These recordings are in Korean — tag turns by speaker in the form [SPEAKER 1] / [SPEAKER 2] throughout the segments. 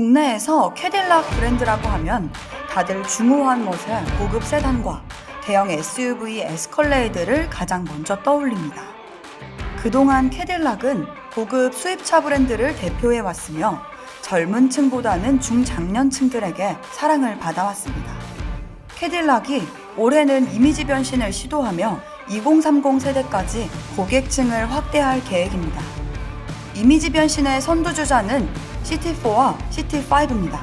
[SPEAKER 1] 국내에서 캐딜락 브랜드라고 하면 다들 중후한 멋의 고급 세단과 대형 SUV 에스컬레이드를 가장 먼저 떠올립니다. 그동안 캐딜락은 고급 수입차 브랜드를 대표해 왔으며 젊은 층보다는 중장년층들에게 사랑을 받아왔습니다. 캐딜락이 올해는 이미지 변신을 시도하며 2030 세대까지 고객층을 확대할 계획입니다. 이미지 변신의 선두주자는 CT4와 CT5입니다.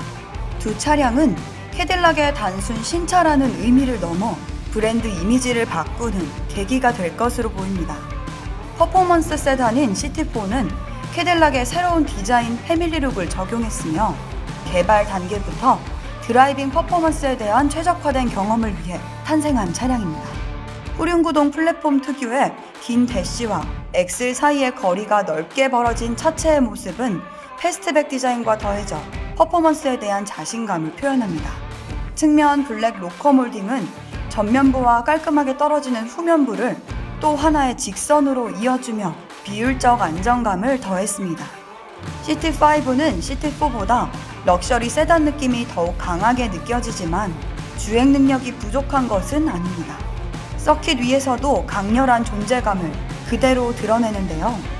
[SPEAKER 1] 두 차량은 캐딜락의 단순 신차라는 의미를 넘어 브랜드 이미지를 바꾸는 계기가 될 것으로 보입니다. 퍼포먼스 세단인 CT4는 캐딜락의 새로운 디자인 패밀리룩을 적용했으며 개발 단계부터 드라이빙 퍼포먼스에 대한 최적화된 경험을 위해 탄생한 차량입니다. 후륜구동 플랫폼 특유의 긴 대시와 엑셀 사이의 거리가 넓게 벌어진 차체의 모습은 패스트백 디자인과 더해져 퍼포먼스에 대한 자신감을 표현합니다. 측면 블랙 로커 몰딩은 전면부와 깔끔하게 떨어지는 후면부를 또 하나의 직선으로 이어주며 비율적 안정감을 더했습니다. CT5는 CT4보다 럭셔리 세단 느낌이 더욱 강하게 느껴지지만 주행 능력이 부족한 것은 아닙니다. 서킷 위에서도 강렬한 존재감을 그대로 드러내는데요.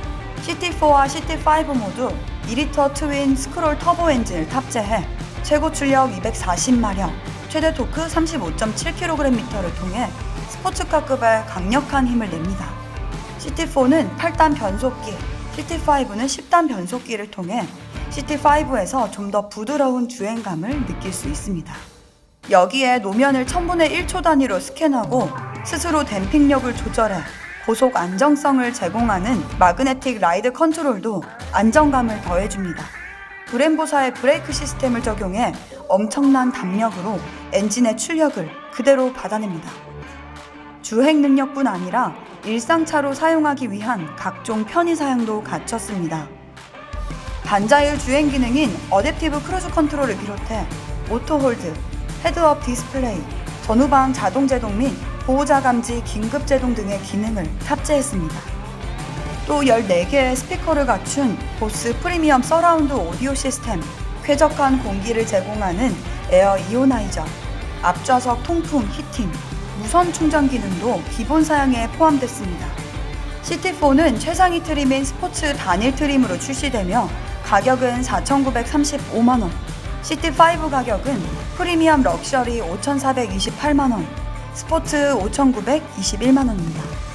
[SPEAKER 1] CT4와 CT5 모두 2리터 트윈 스크롤 터보 엔진을 탑재해 최고 출력 240마력, 최대 토크 35.7kgm를 통해 스포츠카급의 강력한 힘을 냅니다. CT4는 8단 변속기, CT5는 10단 변속기를 통해 CT5에서 좀 더 부드러운 주행감을 느낄 수 있습니다. 여기에 노면을 1000분의 1초 단위로 스캔하고 스스로 댐핑력을 조절해 고속 안정성을 제공하는 마그네틱 라이드 컨트롤도 안정감을 더해줍니다. 브렘보사의 브레이크 시스템을 적용해 엄청난 담력으로 엔진의 출력을 그대로 받아냅니다. 주행 능력뿐 아니라 일상차로 사용하기 위한 각종 편의 사양도 갖췄습니다. 반자율 주행 기능인 어댑티브 크루즈 컨트롤을 비롯해 오토홀드, 헤드업 디스플레이, 전후방 자동 제동 및 보호자 감지 긴급 제동 등의 기능을 탑재했습니다. 또 14개의 스피커를 갖춘 보스 프리미엄 서라운드 오디오 시스템, 쾌적한 공기를 제공하는 에어 이오나이저, 앞좌석 통풍 히팅, 무선 충전 기능도 기본 사양에 포함됐습니다. CT4는 최상위 트림인 스포츠 단일 트림으로 출시되며 가격은 4,935만원, CT5 가격은 프리미엄 럭셔리 5,428만원, 스포츠 5,921만원입니다.